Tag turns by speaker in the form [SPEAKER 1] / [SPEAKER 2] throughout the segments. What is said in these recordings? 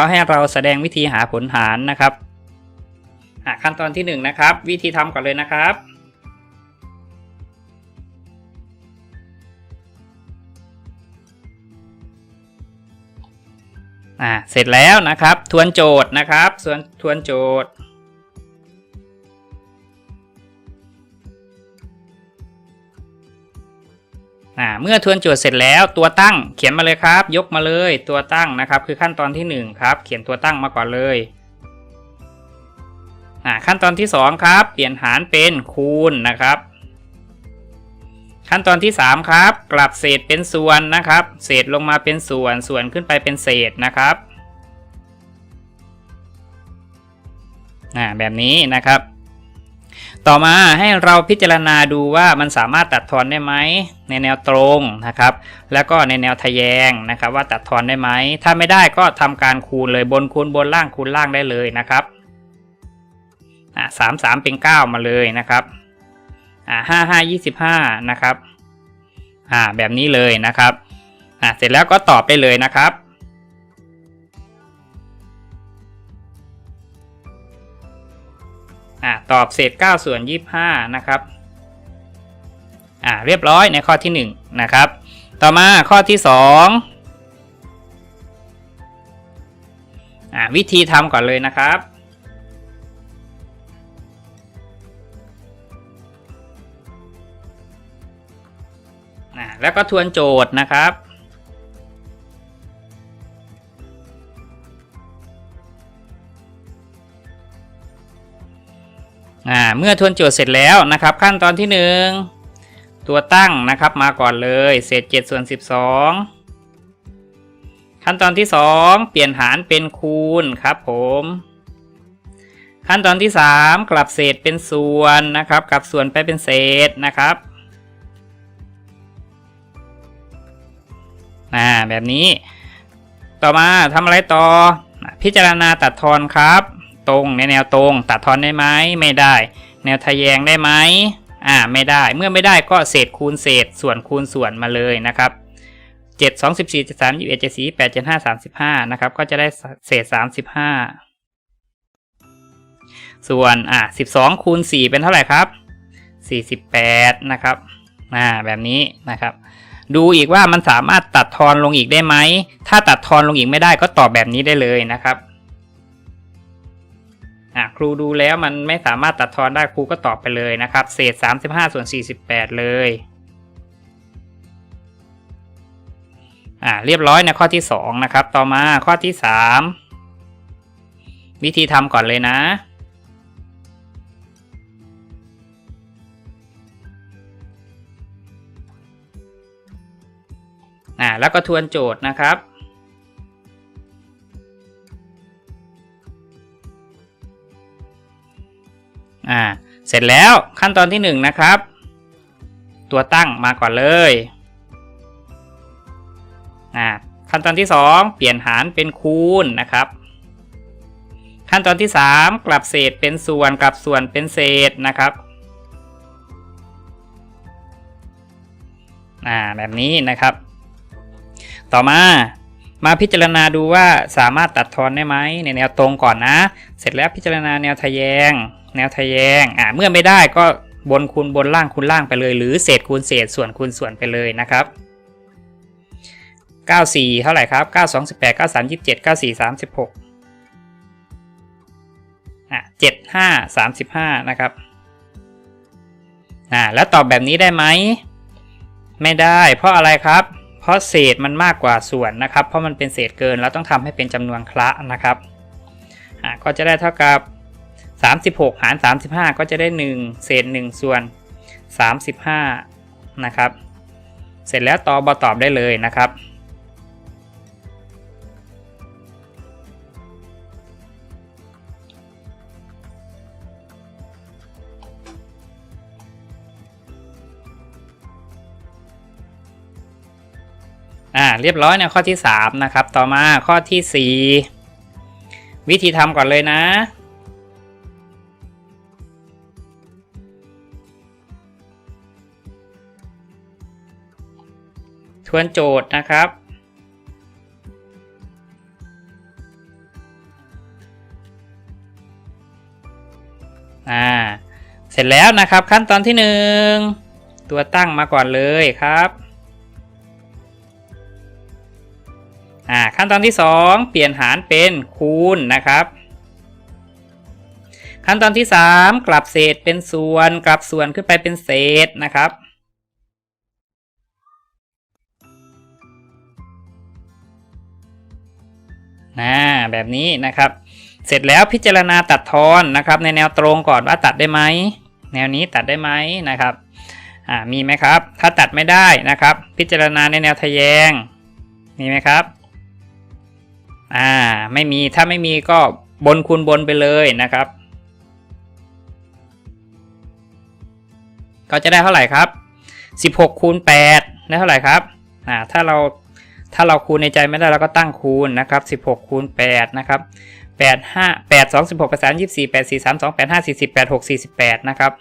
[SPEAKER 1] เขาให้เราแสดงวิธีหาผลหารนะครับขั้นตอนที่หนึ่งนะครับ วิธีทำก่อนเลยนะครับอ่าเสร็จแล้วนะครับ ทวนโจทย์นะครับ ส่วนทวนโจทย์ อ่าเมื่อทวนโจทย์เสร็จแล้วตัวตั้งเขียนมาเลยครับ ยกมาเลยตัวตั้งนะครับ คือขั้นตอนที่หนึ่งครับ เขียนตัวตั้งมาก่อนเลยอ่าขั้นตอนที่สองครับ เปลี่ยนหารเป็นคูณนะครับ ขั้นตอนที่สามครับ กลับเศษเป็นส่วนนะครับ เศษลงมาเป็นส่วนส่วนขึ้นไปเป็นเศษนะครับอ่าแบบนี้นะครับ ต่อมาให้เราพิจารณาดูว่ามันสามารถตัดทอนได้ไหมในแนวตรงนะครับ แล้วก็ในแนวทะแยงนะครับว่าตัดทอนได้ไหม ถ้าไม่ได้ก็ทำการคูณเลยบนคูณบนล่างคูณล่างได้เลยนะครับอ่าสามสามเป็นเก้ามาเลยนะครับอ่าห้าห้ายี่สิบห้านะครับอ่าแบบนี้เลยนะครับอ่าเสร็จแล้วก็ตอบได้เลยนะครับ อ่าตอบเศษ 9 ส่วน 25 นะครับอ่าเรียบร้อยในข้อที่ 1 นะครับ ต่อมาข้อที่ 2อ่าวิธีทำก่อนเลยนะครับอ่าแล้วก็ทวนโจทย์นะครับ อ่าเมื่อทวนโจทย์เสร็จแล้วนะครับ ขั้นตอนที่ 1 ตัวตั้งนะครับมาก่อนเลย เศษ7ส่วน12 ขั้นตอนที่ 2 เปลี่ยนหารเป็นคูณครับผม ขั้นตอนที่ 3 กลับเศษเป็นส่วนนะครับกลับส่วนไปเป็นเศษนะครับอ่าแบบนี้ ต่อมาทำอะไรต่อ พิจารณาตัดทอนครับ ตรงในแนวตรง ตัดทอนได้ไหมไม่ได้ แนวทะแยงได้ไหมอ่าไม่ได้เมื่อไม่ได้ก็เศษคูณเศษส่วนคูณส่วนมาเลยนะครับ7 2 14 7 3 21 7 4 8 7 5 35นะครับก็จะได้เศษ 35 ส่วนอ่า12คูณ4เป็นเท่าไหร่ครับ 48 นะครับอ่าแบบนี้นะครับ ดูอีกว่ามันสามารถตัดทอนลงอีกได้ไหม ถ้าตัดทอนลงอีกไม่ได้ก็ตอบแบบนี้ได้เลยนะครับ อะครูดูแล้วมันไม่สามารถตัดทอนได้ครูก็ตอบไปเลยนะครับ เศษ 35 ส่วน 48 เลยอ่าเรียบร้อยในข้อที่ 2 นะครับ ต่อมาข้อที่ 3 วิธีทำก่อนเลยนะ อ่าแล้วก็ทวนโจทย์นะครับ อ่า เสร็จแล้วขั้นตอนที่1นนะครับ ตัวตั้งมาก่อนเลยอ่าขั้นตอนที่ 2 เปลี่ยนหารเป็นคูณนะครับ ขั้นตอนที่ 3 กลับเศษเป็นส่วนกลับส่วนเป็นเศษนะครับอ่าแบบนี้นะครับ ต่อมามาพิจารณาดูว่าสามารถตัดทอนได้ไหมในแนวตรงก่อนนะ เสร็จแล้วพิจารณาแนวทะแยง แนวทะแยงอ่าเมื่อไม่ได้ก็บนคูณบนล่างคูณล่างไปเลย หรือเศษคูณเศษส่วนคูณส่วนไปเลยนะครับ 94 เท่าไหร่ครับ 92 18 93 27 94 36อะ75 35 นะครับอ่าแล้วตอบแบบนี้ได้ไหม ไม่ได้ เพราะอะไรครับ เพราะเศษมันมากกว่าส่วนนะครับ เพราะมันเป็นเศษเกินเราต้องทำให้เป็นจำนวนคละนะครับอ่าก็จะได้เท่ากับ 36 หาร 35 ก็จะได้ 1 เศษ 1 ส่วน 35 นะครับ เสร็จแล้วตอบบตอบได้เลยนะครับอ่าเรียบร้อยในข้อที่ 3 นะครับ ต่อมาข้อที่ 4 วิธีทำก่อนเลยนะ ทวนโจทย์นะครับ อ่า เสร็จแล้วนะครับขั้นตอนที่หนึ่งตัวตั้งมาก่อนเลยครับ อ่าขั้นตอนที่สองเปลี่ยนหารเป็นคูณนะครับขั้นตอนที่สามกลับเศษเป็นส่วน กลับส่วนขึ้นไปเป็นเศษนะครับ นะแบบนี้นะครับ เสร็จแล้วพิจารณาตัดทอนนะครับ ในแนวตรงก่อนว่าตัดได้ไหมแนวนี้ตัดได้ไหมนะครับมีไหมครับ ถ้าตัดไม่ได้นะครับ พิจารณาในแนวทะแยง มีไหมครับอ่าไม่มีถ้าไม่มีก็บนคูณบนไปเลยนะครับ ก็จะได้เท่าไหร่ครับ 16คูณ8ได้เท่าไหร่ครับอ่าถ้าเรา ถ้าเราคูณในใจไม่ได้เราก็ตั้งคูณนะครับ16คูณ8นะครับ8 5 8 2 16 8 3 24 8 4 3 2 8 5 40 8 6 48นะครับ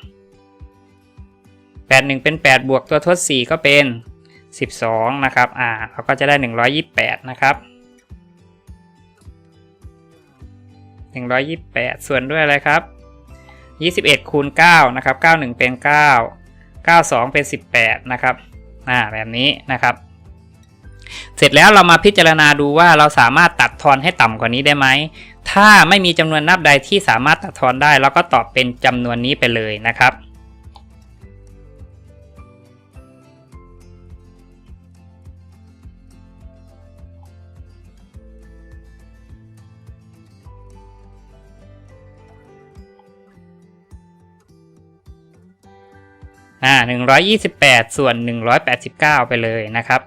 [SPEAKER 1] 8 1 เป็น 8 บวกตัวทด 4 ก็เป็น 12นะครับอ่าเราก็จะได้ 128นะครับ128 ส่วนด้วยอะไรครับ 21คูณ9นะครับ91 เป็น 9 92 เป็น 18นะครับอ่าแบบนี้นะครับ เสร็จแล้วเรามาพิจารณาดูว่าเราสามารถตัดทอนให้ต่ำกว่านี้ได้ไหม ถ้าไม่มีจำนวนนับใดที่สามารถตัดทอนได้เราก็ตอบเป็นจำนวนนี้ไปเลยนะครับอ่า128 ส่วน 189 ไปเลยนะครับ